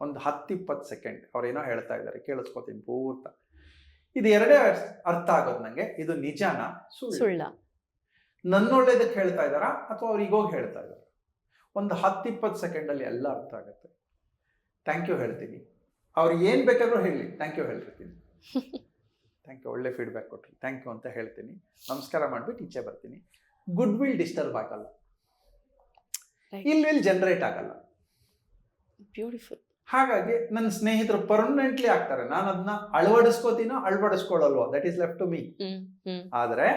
Speaker 2: ಒಂದು ಹತ್ತು ಇಪ್ಪತ್ತು ಸೆಕೆಂಡ್ ಅವ್ರೇನೋ ಹೇಳ್ತಾ ಇದ್ದಾರೆ ಕೇಳಿಸ್ಕೋತೀನಿ ಪೂರ್ತ. ಇದು ಎರಡೇ ಅರ್ಥ ಆಗೋದು ನನಗೆ ಇದು ನಿಜಾನ? ಸುಳ್ಳು. ನನ್ನೊಳ್ಳೇದಕ್ಕೆ ಹೇಳ್ತಾ ಇದ್ದಾರಾ? ಅಥವಾ ಅವ್ರು ಹೋಗಿ ಹೇಳ್ತಾ ಇದ್ದಾರಾ? ಒಂದು ಹತ್ತು ಇಪ್ಪತ್ತು ಸೆಕೆಂಡಲ್ಲಿ ಎಲ್ಲ ಅರ್ಥ ಆಗುತ್ತೆ. ಥ್ಯಾಂಕ್ ಯು ಹೇಳ್ತೀನಿ. ಅವ್ರು ಏನು ಬೇಕಾದ್ರೂ ಹೇಳಿ. ಥ್ಯಾಂಕ್ ಯು ಹೇಳಿರ್ತೀನಿ ಥ್ಯಾಂಕ್ ಯು. ಒಳ್ಳೆ ಫೀಡ್ಬ್ಯಾಕ್ ಕೊಟ್ರಿ. ಥ್ಯಾಂಕ್ ಯು ಅಂತ ಹೇಳ್ತೀನಿ. ನಮಸ್ಕಾರ ಮಾಡಿಬಿಟ್ಟು ಈಚೆ ಬರ್ತೀನಿ. ಗುಡ್ ವಿಲ್ ಡಿಸ್ಟರ್ಬ್ ಆಗಲ್ಲ.
Speaker 1: ಇಲ್ಲಿ
Speaker 2: ಇಲ್ ವಿಲ್ ಜನರೇಟ್ ಆಗಲ್ಲ.
Speaker 1: ಬ್ಯೂಟಿಫುಲ್
Speaker 2: ಹಾಗಾಗಿ ನನ್ನ ಸ್ನೇಹಿತರು ಪರ್ಮನೆಂಟ್ಲಿ ಆಗ್ತಾರೆ. ನಾನು ಅದನ್ನ ಅಳವಡಿಸ್ಕೋತೀನೋ ಅಳವಡಿಸ್ಕೊಳ್ಳಲ್ವೋ that is left to me ಆದ್ರೆ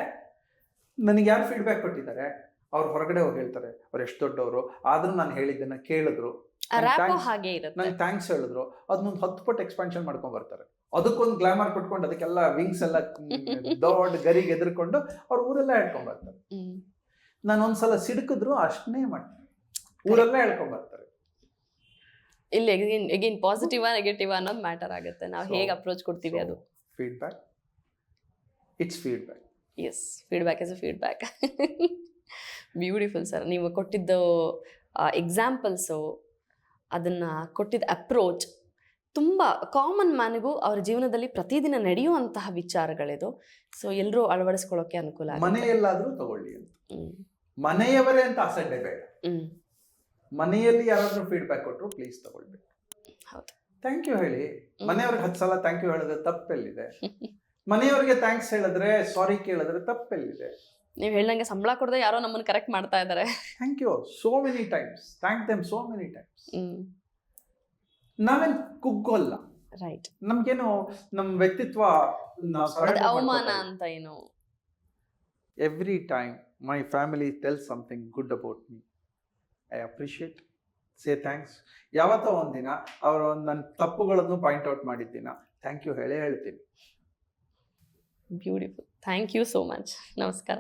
Speaker 2: ನನಗೆ ಯಾರು ಫೀಡ್ಬ್ಯಾಕ್ ಕೊಟ್ಟಿದ್ದಾರೆ? ಅವ್ರು ಹೊರಗಡೆ ಹೋಗಿ ಹೇಳ್ತಾರೆ ಅವ್ರು ಎಷ್ಟು ದೊಡ್ಡವರು? ಆದ್ರೂ ನಾನು ಹೇಳಿದ್ದನ್ನ ಕೇಳಿದ್ರು. ನಂಗೆ ಥ್ಯಾಂಕ್ಸ್ ಹೇಳಿದ್ರು. ಅದನ್ನೊಂದು ಹತ್ತು ಪಟ್ಟು ಎಕ್ಸ್ಪಾನ್ಷನ್ ಮಾಡ್ಕೊಂಡ್ ಬರ್ತಾರೆ. ಅದಕ್ಕೊಂದು ಗ್ಲಾಮರ್ ಕೊಟ್ಕೊಂಡು ಅದಕ್ಕೆಲ್ಲ ವಿಂಗ್ಸ್ ಎಲ್ಲ ದೊಡ್ಡ ಗರಿಗೆ ಎದುರ್ಕೊಂಡು ಅವ್ರ ಊರೆಲ್ಲ ಹೇಳ್ಕೊಂಡ್ ಬರ್ತಾರೆ. ನಾನು ಒಂದ್ಸಲ ಸಿಡುಕಿದ್ರು ಅಷ್ಟನ್ನೇ ಮಾಡ್ತೀನಿ. ಊರೆಲ್ಲ ಹೇಳ್ಕೊಂಡ್ ಬರ್ತಾರೆ.
Speaker 1: ಇಲ್ಲಿ ಎಗೇನ್ ಎಗೇನ್ ಪಾಸಿಟಿವ್ ನೆಗೆಟಿವ್ ಅನ್ನೋದು ಮ್ಯಾಟರ್ ಆಗುತ್ತೆ. ನಾವು ಹೇಗೆ ಅಪ್ರೋಚ್ ಕೊಡ್ತೀವಿ ಅದು?
Speaker 2: Feedback it's feedback
Speaker 1: yes feedback is a feedback beautiful sir ನೀವು ಕೊಟ್ಟಿದ್ದು ಎಕ್ಸಾಂಪಲ್ಸು ಅದನ್ನು ಕೊಟ್ಟಿದ್ದ ಅಪ್ರೋಚ್ ತುಂಬ ಕಾಮನ್ ಮ್ಯಾನಿಗೂ ಅವ್ರ ಜೀವನದಲ್ಲಿ ಪ್ರತಿದಿನ ನಡೆಯುವಂತಹ ವಿಚಾರಗಳಿದು. ಸೊ ಎಲ್ಲರೂ ಅಳವಡಿಸ್ಕೊಳ್ಳೋಕೆ ಅನುಕೂಲ ಆಗುತ್ತೆ.
Speaker 2: ಮನೆಯಲ್ಲಾದ್ರೂ ತಗೊಳ್ಳಿ. ಮನೆಯವರೇ ಅಂತ ಅಸಡ್ಡೆ ಬೇಡ ಮನೆಯಲ್ಲಿ ಯಾರಾದ್ರೂ ಫೀಡ್ಬ್ಯಾಕ್ ಕೊಟ್ಟರು ಪ್ಲೀಸ್ ತಗೊಳ್ಬೇಕು.
Speaker 1: ಹೌದು.
Speaker 2: ಥ್ಯಾಂಕ್ ಯು ಹೇಳಿ. ಮನೆಯವ್ರಿಗೆ ಹತ್ತು ಸಲ ಥ್ಯಾಂಕ್ ಯು ಹೇಳಿದ್ರೆ ತಪ್ಪೆಲ್ಲಿದೆ? ಮನೆಯವ್ರಿಗೆ ಥ್ಯಾಂಕ್ಸ್ ಹೇಳಿದ್ರೆ ಸಾರಿ ಕೇಳಿದ್ರೆ ತಪ್ಪೆಲ್ಲಿದೆ?
Speaker 1: ನೀವು ಹೇಳ್ದಂಗೆ ಸಂಬಳ ಕೊಡದೆ ಯಾರೋ ನಮ್ಮನ್ನ ಕರೆಕ್ಟ್ ಮಾಡ್ತಾ ಇದ್ದಾರೆ
Speaker 2: thank you so many times thank them so many times ನಾವೇನು ಕುಗ್ಗೋಲ್ಲ
Speaker 1: ರೈಟ್
Speaker 2: ನಮ್ಗೇನು ನಮ್ಮ ವ್ಯಕ್ತಿತ್ವ
Speaker 1: ಅವಮಾನ ಅಂತ ಏನು?
Speaker 2: Every time my family tell something good about me I appreciate, say thanks. ಯಾವತ್ತೋ ಒಂದಿನ ಅವರು ನನ್ನ ತಪ್ಪುಗಳನ್ನು ಪಾಯಿಂಟ್ ಔಟ್ ಮಾಡಿದ್ದೀನ. ಥ್ಯಾಂಕ್ ಯು ಹೇಳೇ ಹೇಳ್ತೀನಿ.
Speaker 1: Beautiful thank you so much ನಮಸ್ಕಾರ.